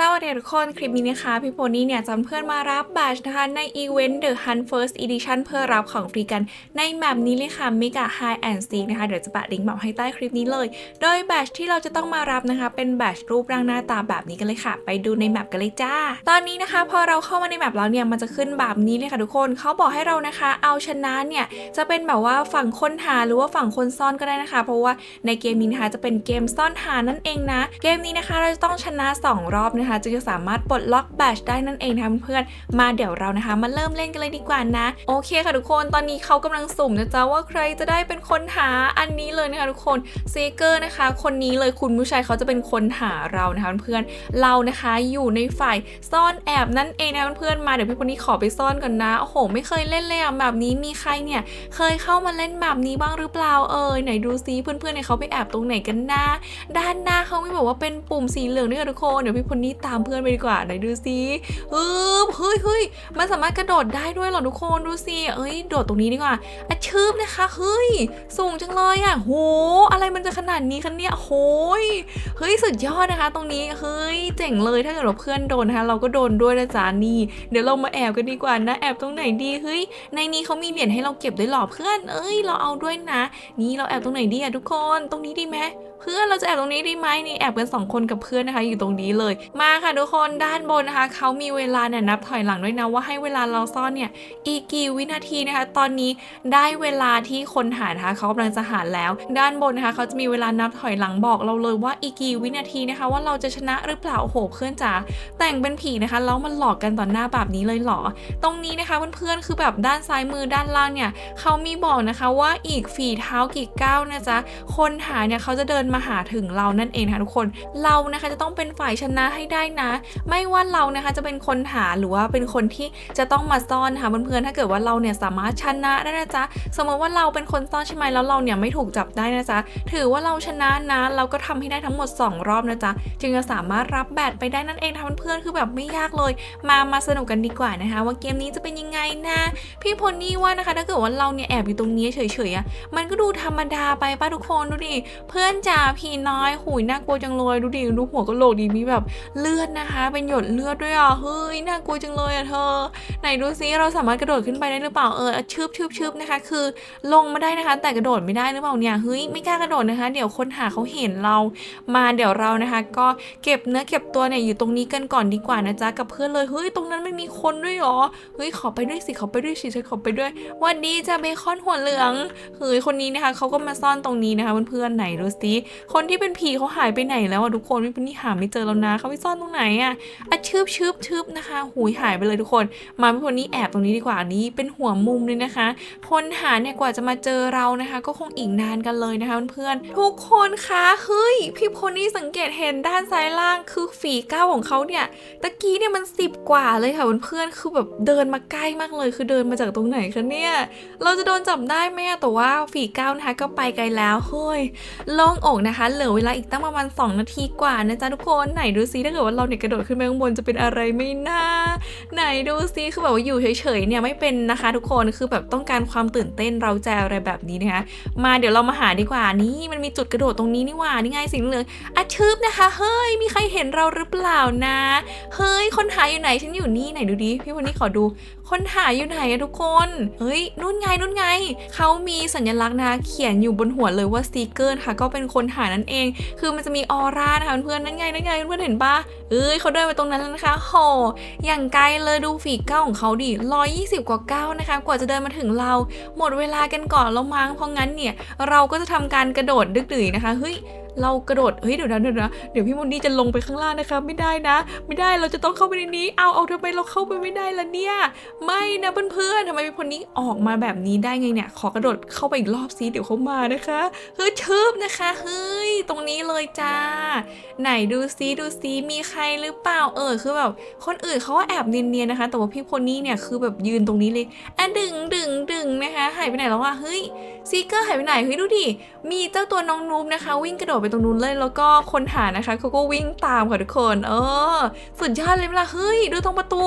สวัสดีทุกคน คลิปนี้นะคะพี่โพนี่เนี่ยจำเพื่อนมารับบัตรนะคะในอีเวนต์ The Hunt First Edition เพื่อรับของฟรีกันในแมปนี้เลยค่ะ Mega High and Seek นะคะ เดี๋ยวจะแปะลิงก์บอกให้ใต้คลิปนี้เลย โดยบัตรที่เราจะต้องมารับนะคะ เป็นบัตรรูปร่างหน้าตาแบบนี้กันเลยค่ะ ไปดูในแมปกันเลยจ้า ตอนนี้นะคะพอเราเข้ามาในแมปแล้วเนี่ยมันจะขึ้นแบบนี้เลยค่ะทุกคนเขาบอกให้เรานะคะ เอาชนะเนี่ยจะเป็นแบบว่าฝั่งค้นหาหรือว่าฝั่งคนซ่อนก็ได้นะคะ เพราะว่าในเกมนี้นะคะจะเป็นเกมซ่อนหานั่นเองนะ เกมนี้นะคะเราจะต้องชนะ 2 รอบนะคะจึงจะสามารถปลดล็อกแบชได้นั่นเองนะคะเพื่อนๆมาเดี๋ยวเรานะคะ มาเริ่มเล่นกันเลยดีกว่านะ โอเคค่ะทุกคนตอนนี้เขากำลังสุ่มนะจ๊ะว่าใครจะได้เป็นคนหาอันนี้เลยนะคะทุกคนเซเกอร์นะคะ คนนี้เลยคุณผู้ชายเขาจะเป็นคนหาเรานะคะเพื่อนๆเรานะคะอยู่ในฝ่ายซ่อนแอบนั่นเองนะเพื่อนๆมาเดี๋ยวพี่คนนี้ขอไปซ่อนก่อนนะโอ้โห ไม่เคยเล่นเลยอะแบบนี้มีใครเนี่ย เคยเข้ามาเล่นแบบนี้บ้างหรือเปล่าเอ่ยไหนดูซิเพื่อนๆเนี่ยเขาไปแอบตรงไหนกันนะด้านหน้าเขาไม่บอกว่าเป็นปุ่มสีเหลืองด้วยค่ะทุกคนเดี๋ยวพี่พนนี่ตามเพื่อนไปดีกว่าไหนดูซิฮึบเฮ้ยเฮ้ยมันสามารถกระโดดได้ด้วยเหรอทุกคนดูสิเอ้ยโดดตรงนี้ดีกว่าอะชืบนะคะเฮ้ยสูงจังเลยอะโหอะไรมันจะขนาดนี้คะเนี่ยโหยเฮ้ยสุดยอดนะคะ ตรงนี้เฮ้ยเจ๋งเลยถ้าเกิดว่าเพื่อนโดนนะคะเราก็โดนด้วยนะจ๊ะนี่เดี๋ยวเรามาแอบกันดีกว่านะแอบตรงไหนดีเฮ้ยในนี้เขามีเหรียญให้เราเก็บด้วยหรอเพื่อน เอ้ยเราเอาด้วยนะ นี่เราแอบตรงไหนดีอะทุกคน ตรงนี้ดีไหม เพื่อนเราจะแอบตรงนี้ไดีไหมนี่แอบกันสองคนกับเพื่อนนะคะ อยู่ตรงนี้เลย มาค่ะทุกคนด้านบนนะคะเขามีเวลาเนี่ยนับถอยหลังด้วยนะว่าให้เวลาเราซ่อนเนี่ยอีกกี่วินาทีนะคะ ตอนนี้ได้เวลาที่คนหานะคะเขากำลังจะหาแล้ว ด้านบนนะคะเขาจะมีเวลานับถอยหลังบอกเราเลยว่าอีกกี่วินาทีนะคะ ว่าเราจะชนะหรือเปล่าโอ้โหเพื่อนจ๋าแต่งเป็นผีนะคะแล้วมันหลอกกันต่อหน้าแบบนี้เลยเหรอ ตรงนี้นะคะเพื่อนๆคือแบบด้านซ้ายมือด้านล่างเนี่ยเขามีบอกนะคะว่าอีกฝีเท้ากี่ก้าวนะจ๊ะคนหาเนี่ยเขาจะเดินมาหาถึงเรานั่นเองนะคะทุกคนเรานะคะจะต้องเป็นฝ่ายชนะให้ได้นะ ไม่ว่าเรานะคะจะเป็นคนหาหรือว่าเป็นคนที่จะต้องมาซ่อนนะคะเพื่อนๆถ้าเกิดว่าเราเนี่ยสามารถชนะได้นะจ๊ะสมมติว่าเราเป็นคนซ่อนใช่ไหมแล้วเราเนี่ยไม่ถูกจับได้นะจ๊ะถือว่าเราชนะนะเราก็ทำให้ได้ทั้งหมด 2 รอบนะจ๊ะจึงจะสามารถรับแบตไปได้นั่นเองนะเพื่อนๆคือแบบไม่ยากเลย มามาสนุกกันดีกว่านะคะ ว่าเกมนี้จะเป็นยังไงนะพี่พลนี่ว่านะคะถ้าเกิดว่าเราเนี่ยแอบอยู่ตรงนี้เฉยๆอะมันก็ดูธรรมดาไปป้าทุกคนดูดิเพื่อนจ๋าพี่น้อยหุยน่ากลัวจังเลยดูดิดูหัวกะโหลกดีมีแบบเลือดนะคะ เป็นหยดเลือดด้วยอะเฮ้ยน่ากลัวจังเลยอะเธอ ไหนดูซิเราสามารถกระโดดขึ้นไปได้หรือเปล่าเออชืบชืบชืบนะคะ คือลงมาได้นะคะ แต่กระโดดไม่ได้หรือเปล่าเนี่ยเฮ้ยไม่กล้ากระโดดนะคะ เดี๋ยวคนหาเขาเห็นเรามาเดี๋ยวเรานะคะ ก็เก็บเนื้อเก็บตัวเนี่ยอยู่ตรงนี้กันก่อนดีกว่านะจ๊ะกับเพื่อนเลยเฮ้ยตรงนั้นไม่มีคนด้วยหรอเฮ้ยขอไปด้วยสิขอไปด้วยสิฉันขอไปด้วยวันดีจะเบคอนหัวเหลืองเฮ้ยคนนี้นะคะเขาก็มาซ่อนตรงนี้นะคะเพื่อนๆไหนดูสิคนที่เป็นผีเขาหายไปไหนแล้วอะทุกคนพี่ปนนี่หาไม่เจอแล้วนะเขาไปซ่อนตรงไหนอะอะชืบชืบชืบนะคะหุยหายไปเลยทุกคน มาพี่พนนี่แอบตรงนี้ดีกว่าอันนี้เป็นหัวมุมเลยนะคะ คนหาเนี่ยกว่าจะมาเจอเรานะคะ ก็คงอีกนานกันเลยนะคะเพื่อนๆทุกคนคะเฮ้ยพี่พนี่สังเกตเห็นด้านซ้ายล่างคือฝีก้าวของเขาเนี่ยตะกี้เนี่ยมันสิบกว่าเลยค่ะเพื่อนๆคือแบบเดินมาใกล้มากเลย คือเดินมาจากตรงไหนคะเนี่ยเราจะโดนจับได้ไหมแต่ว่าฝีก้าวนะคะก็ไปไกลแล้วเฮ้ยโล่งอกนะคะ เหลือเวลาอีกตั้งประมาณ 2 นาทีกว่านะจ๊ะทุกคน ไหนดูซิถ้าเกิดว่าเราเนี่ยกระโดดขึ้นไปข้างบนจะเป็นอะไรไม่น่า ไหนดูซิคือแบบว่าอยู่เฉยๆเนี่ยไม่เป็นนะคะทุกคน คือแบบต้องการความตื่นเต้นเราใจอะไรแบบนี้นะคะ มาเดี๋ยวเรามาหาดีกว่านี่มันมีจุดกระโดดตรงนี้นี่หว่า นี่ไงสีเหลืองอะชืบนะคะ เฮ้ย มีใครเห็นเราหรือเปล่านะ เฮ้ย คนหาอยู่ไหน ฉันอยู่นี่ ไหนดูดิ พี่วันนี้ขอดู คนหาอยู่ไหนอะทุกคน เฮ้ยนู่นไงนู่นไง เขามีสัญลักษณ์นะเขียนอยู่บนหัวเลยว่าสตีกเกอร์ค่ะ ก็เป็นคนหานั่นเอง คือมันจะมีออร่านะคะเพื่อนนั่นไงนั่นไงเพื่อนเห็นปะเอ้ยเขาเดินไปตรงนั้นแล้วนะคะโหอย่างไกลเลยดูฝีก้าวของเขาดิ120 กว่าก้าวนะคะ กว่าจะเดินมาถึงเรา หมดเวลากันก่อนแล้วมั้งเพราะงั้นเนี่ย เราก็จะทำการกระโดดดึกดื่ยนะคะเฮ้ย เรากระโดด เฮ้ยเดี๋ยวนะเดี๋ยวนะเดี๋ยวพี่มนนี่จะลงไปข้างล่างนะคะ ไม่ได้นะ ไม่ได้เราจะต้องเข้าไปในนี้ เอาเอาทำไมเราเข้าไปไม่ได้ล่ะเนี่ย ไม่นะเพื่อนๆทำไมพี่พนนี่ออกมาแบบนี้ได้ไงเนี่ย ขอกระโดดเข้าไปอีกรอบซิเดี๋ยวเขามานะคะเฮ้ยชืบนะคะเฮ้ยตรงนี้เลยจ้า ไหนดูซิดูซิมีใครหรือเปล่าเออคือแบบคนอื่นเขาแอบเนียนๆนะคะ แต่ว่าพี่พนนี่เนี่ยคือแบบยืนตรงนี้เลยอะดึงดึงดึงนะคะหายไปไหนแล้วอะเฮ้ย ซีเกอร์หายไปไหนเฮ้ยดูดิ มีเจ้าตัวน้องนูบนะคะ วิ่งกระโดดไปตรงนู้นเลยแล้วก็คนหานะคะเขาก็วิ่งตามค่ะทุกคน เออ สุดยอดเลยเวลาเฮ้ย ดูตรงประตู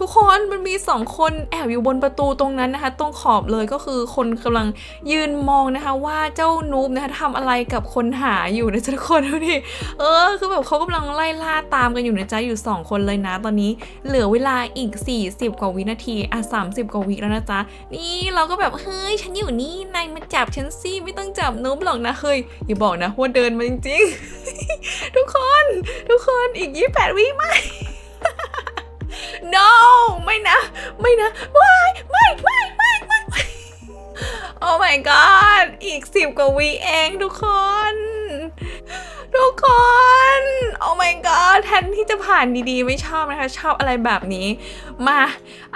ทุกคนมันมีสองคนแอบอยู่บนประตูตรงนั้นนะคะ ตรงขอบเลยก็คือคนกำลังยืนมองนะคะ ว่าเจ้านูบนะคะทำอะไรกับคนหาอยู่นะจ๊ะทุกคนดูดิเออ คือแบบเขากำลังไล่ล่าตามกันอยู่นะจ๊ะอยู่สองคนเลยนะ ตอนนี้เหลือเวลาอีก 40 กว่าวินาทีอะ30กว่าวิแล้วนะจ๊ะนี่เราก็แบบเฮ้ยฉันอยู่นี่นายมาจับฉันสิไม่ต้องจับนูบหรอกนะเฮ้ยอย่าบอกนะว่าเดินมาจริงๆ ทุกคนทุกคนอีก 28 วิไม่ no ไม่นะ ไม่นะ ไม่ไม่ไม่ไม่ไม่ oh my god อีก10กว่าวิเองทุกคน ทุกคน oh my god แทนที่จะผ่านดีๆ ไม่ชอบนะคะ ชอบอะไรแบบนี้ มา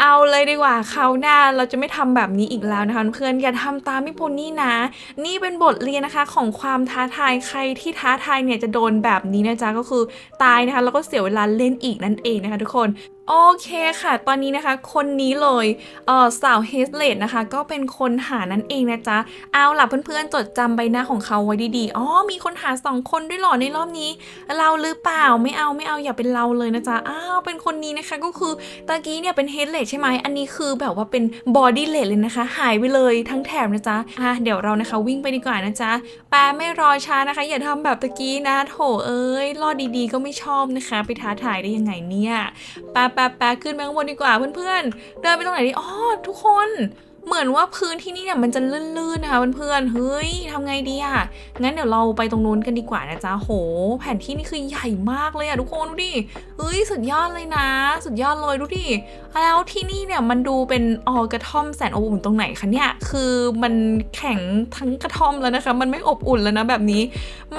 เอาเลยดีกว่าคราวหน้าเราจะไม่ทำแบบนี้อีกแล้วนะคะเพื่อนอย่าทำตามพี่โพนี่นะ นี่เป็นบทเรียนนะคะของความท้าทายใครที่ท้าทายเนี่ยจะโดนแบบนี้นะจ๊ะก็คือตายนะคะแล้วก็เสียเวลาเล่นอีกนั่นเองนะคะทุกคน โอเคค่ะ ตอนนี้นะคะ คนนี้เลยเออสาวเฮสเลดนะคะ ก็เป็นคนหานั่นเองนะจ๊ะ เอาล่ะเพื่อนๆ จดจำใบหน้าของเขาไว้ดีๆ อ๋อ มีคนหาสองคนด้วยหรอในรอบนี้ เราหรือเปล่า ไม่เอาไม่เอาอย่าเป็นเราเลยนะจ๊ะ อ้าว เป็นคนนี้นะคะก็คือตะกี้เนี่ยเป็นเฮดเลดใช่ไหม อันนี้คือแบบว่าเป็นบอดี้เลดเลยนะคะ หายไปเลยทั้งแถบนะจ๊ะ อะเดี๋ยวเรานะคะวิ่งไปดีกว่านะจ๊ะ แปลไม่รอช้านะคะ อย่าทำแบบตะกี้นะ โถเอ้ย รอดดีๆ ก็ไม่ชอบนะคะ ไปท้าทายได้ยังไงเนี่ยแปแปะแปะขึ้นไปข้างบนดีกว่าเพื่อนๆ เดินไปตรงไหนดี อ๋อทุกคน เหมือนว่าพื้นที่นี่เนี่ยมันจะลื่นๆนะคะเพื่อนๆเฮ้ยทำไงดีอะงั้นเดี๋ยวเราไปตรงนู้นกันดีกว่านะจ๊ะโห แผนที่นี่คือใหญ่มากเลยอะทุกคนดูดิเฮ้ยสุดยอดเลยนะ สุดยอดเลยดูดิแล้วที่นี่เนี่ยมันดูเป็นออกระท่อมแสนอบอุ่นตรงไหนคะเนี่ยคือมันแข็งทั้งกระท่อมแล้วนะคะ มันไม่อบอุ่นแล้วนะแบบนี้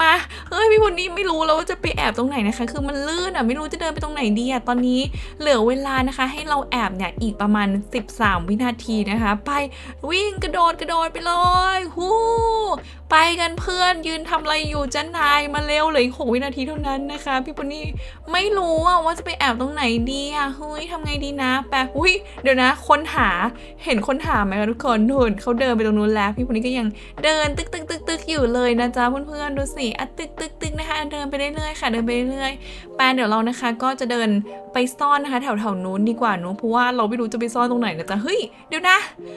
มาเฮ้ยพี่คนนี้ไม่รู้แล้วว่าจะไปแอบตรงไหนนะคะ คือมันลื่นอะไม่รู้จะเดินไปตรงไหนดีอะตอนนี้เหลือเวลานะคะ ให้เราแอบเนี่ยอีกประมาณ 13 วินาทีนะคะไปวิ่งกระโดดกระโดดไปเลยฮู้ไปกันเพื่อนยืนทำอะไรอยู่จ้านายมาเร็วเหลยอีกหกวินาทีเท่านั้นนะคะ พี่ปนนี่ไม่รู้ว่าจะไปแอบตรงไหนดีอะเฮ้ยทำไงดีนะ แปะอุ้ยเดี๋ยวนะค้นหาเห็นค้นหาไหมคะทุกคนนู่นเขาเดินไปตรงนู้นแล้ว พี่ปนนี่ก็ยังเดินตึกตึกตึกตึกอยู่เลยนะจ๊ะเพื่อนๆดูสิอะตึกตึกตึกนะคะเดินไปเรื่อยๆค่ะเดินไปเรื่อยๆแปนเดี๋ยวเรานะคะก็จะเดินไปซ่อนนะคะ แถวๆนู้นดีกว่าเนอะเพราะว่าเราไม่รู้จะไปซ่อนตรงไหนนะจ๊ะเฮ้ยเดี๋ยวนะ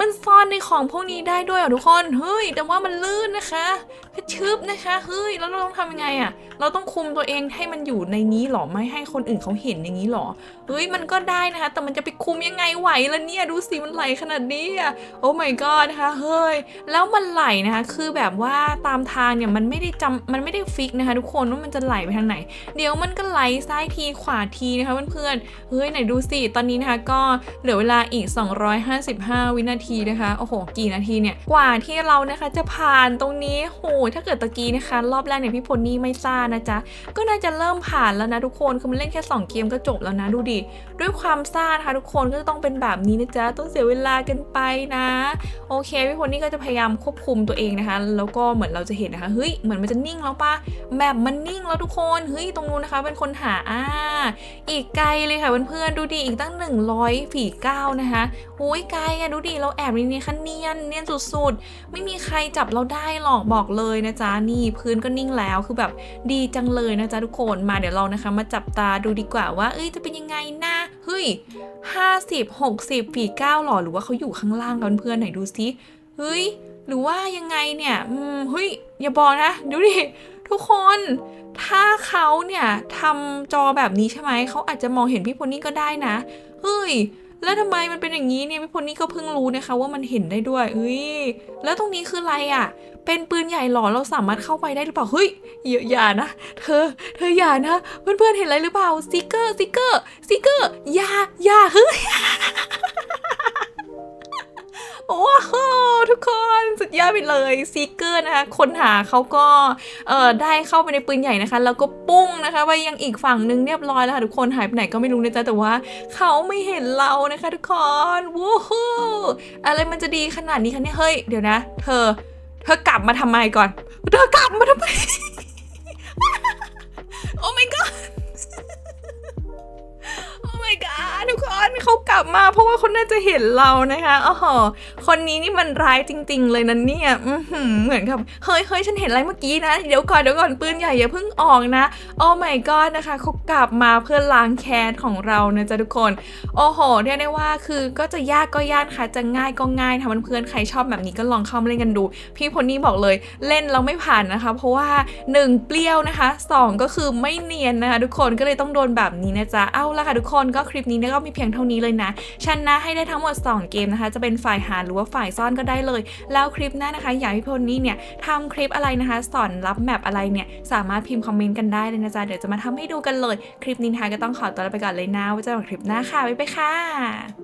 มันซ่อนในของพวกนี้ได้ด้วยเหรอทุกคน เฮ้ย แต่ว่ามันลื่นนะคะกระชึบนะคะ เฮ้ย แล้วเราต้องทำยังไงอะเราต้องคุมตัวเองให้มันอยู่ในนี้หรอ ไม่ให้คนอื่นเขาเห็นอย่างนี้หรอ เฮ้ย มันก็ได้นะคะ แต่มันจะไปคุมยังไงไหวล่ะเนี่ย ดูสิ มันไหลขนาดนี้อะโอ้ my god นะคะ เฮ้ย แล้วมันไหลนะคะ คือแบบว่าตามทางเนี่ย มันไม่ได้จำมันไม่ได้ฟิกนะคะ ทุกคนว่ามันจะไหลไปทางไหน เดี๋ยวมันก็ไหลซ้ายทีขวาทีนะคะเพื่อนๆ เฮ้ย ไหนดูสิ ตอนนี้นะคะ ก็เหลือเวลาอีก 255 วินาทีนะคะ โอ้โห กี่นาทีเนี่ย กว่าที่เรานะคะจะผ่านตรงนี้โหถ้าเกิดตะกี้นะคะ รอบแรกเนี่ยพี่พลนี่ไม่ซ่านะจ๊ะ ก็น่าจะเริ่มผ่านแล้วนะทุกคน คือมันเล่นแค่ 2 เกมก็จบแล้วนะดูดิ ด้วยความซ่านะคะทุกคนก็จะต้องเป็นแบบนี้นะจ๊ะ ต้องเสียเวลากันไปนะ โอเค พี่พลนี่ก็จะพยายามควบคุมตัวเองนะคะ แล้วก็เหมือนเราจะเห็นนะคะ เฮ้ย เหมือนมันจะนิ่งแล้วปะแบบมันนิ่งแล้วทุกคน เฮ้ย ตรงนู้นนะคะ เป็นคนหาอ่าอีกไกลเลยค่ะเพื่อนๆ ดูดิ อีกตั้ง 100ฝีก้าวนะคะโอ้ยไกลอะดูดิเราแอบในนี้คันเนียนเนียนสุดๆ ไม่มีใครจับเราได้หรอกบอกเลยนะจ๊ะนี่พื้นก็นิ่งแล้วคือแบบดีจังเลยนะจ๊ะทุกคนมาเดี๋ยวเรานะคะ มาจับตาดูดีกว่าว่าเอ้ยจะเป็นยังไงนะเฮ้ย50 60ฝีก้าวหรอหรือว่าเขาอยู่ข้างล่างกันเพื่อนไหนดูซิเฮ้ยหรือว่ายังไงเนี่ยอืมเฮ้ยอย่าบอกนะดูดิทุกคนถ้าเขาเนี่ยทำจอแบบนี้ใช่ไหมเขาอาจจะมองเห็นพี่พลนี่ก็ได้นะเฮ้ย แล้วทำไมมันเป็นอย่างนี้เนี่ยพี่พลนี่ก็เพิ่งรู้นะคะ ว่ามันเห็นได้ด้วยเฮ้ยแล้วตรงนี้คืออะไรอะ่ะ เป็นปืนใหญ่หรอเราสามารถเข้าไปได้หรือเปล่าเฮ้ยอย่าอย่านะ เธอ เธออย่านะ เพื่อนๆเห็นอะไรหรือเปล่าซิกเกอร์ซิกเกอร์ซิกเกอร์อย่าอย่าเฮ้ย ทุกคนสุดยอดไปเลยซีเกอร์นะคะคนหาเขาก็เอ่อได้เข้าไปในปืนใหญ่นะคะ แล้วก็ปุ้งนะคะ ไปยังอีกฝั่งหนึ่งเรียบร้อยแล้วค่ะทุกคนหายไปไหนก็ไม่รู้นะจ๊ะแต่ว่าเขาไม่เห็นเรานะคะ ทุกคนวู้ฮู้อะไรมันจะดีขนาดนี้คะเนี่ยเฮ้ยเดี๋ยวนะ เธอ เธอกลับมาทำไมก่อน เธอกลับมาทำไม ทุกคนเขากลับมา เพราะว่าคนน่าจะเห็นเรานะคะอ๋อคนนี้นี่มันร้ายจริง ๆ เลยนะเนี่ยอืเหมือนกับเฮ้ยเฮ้ยฉันเห็นอะไรเมื่อกี้นะ เดี๋ยวก่อนเดี๋ยวก่อนปืนใหญ่อย่าเพิ่งออกนะโอ้ my god นะคะเขากลับมาเพื่อล้างแค้นของเรานะจ๊ะทุกคน โอ้โหเรียกได้ว่าคือก็จะยากก็ยากค่ะจะง่ายก็ง่ายทำเพื่อนใครชอบแบบนี้ก็ลองเข้ามาเล่นกันดู พี่พลนี่บอกเลยเล่นเราไม่ผ่านนะคะ เพราะว่า 1 เปรี้ยวนะคะ 2 ก็คือไม่เนียนนะคะ ทุกคนก็เลยต้องโดนแบบนี้นะจ๊ะเอาละค่ะทุกคนก็คลิปนี้นี่ยก็มีเพียงเท่านี้เลยนะชนะให้ได้ทั้งหมด 2 เกมนะคะ จะเป็นฝ่ายหาหรือว่าฝ่ายซ่อนก็ได้เลย แล้วคลิปหน้านะคะ อยากให้พี่พลนี่เนี่ยทำคลิปอะไรนะคะ สอนรับแมปอะไรเนี่ยสามารถพิมพ์คอมเมนต์กันได้เลยนะจ๊ะเดี๋ยวจะมาทำให้ดูกันเลย คลิปนี้นะคะก็ต้องขอตัวลาไปก่อนเลยนะไว้เจอกันคลิปหน้าค่ะบ๊ายบายค่ะ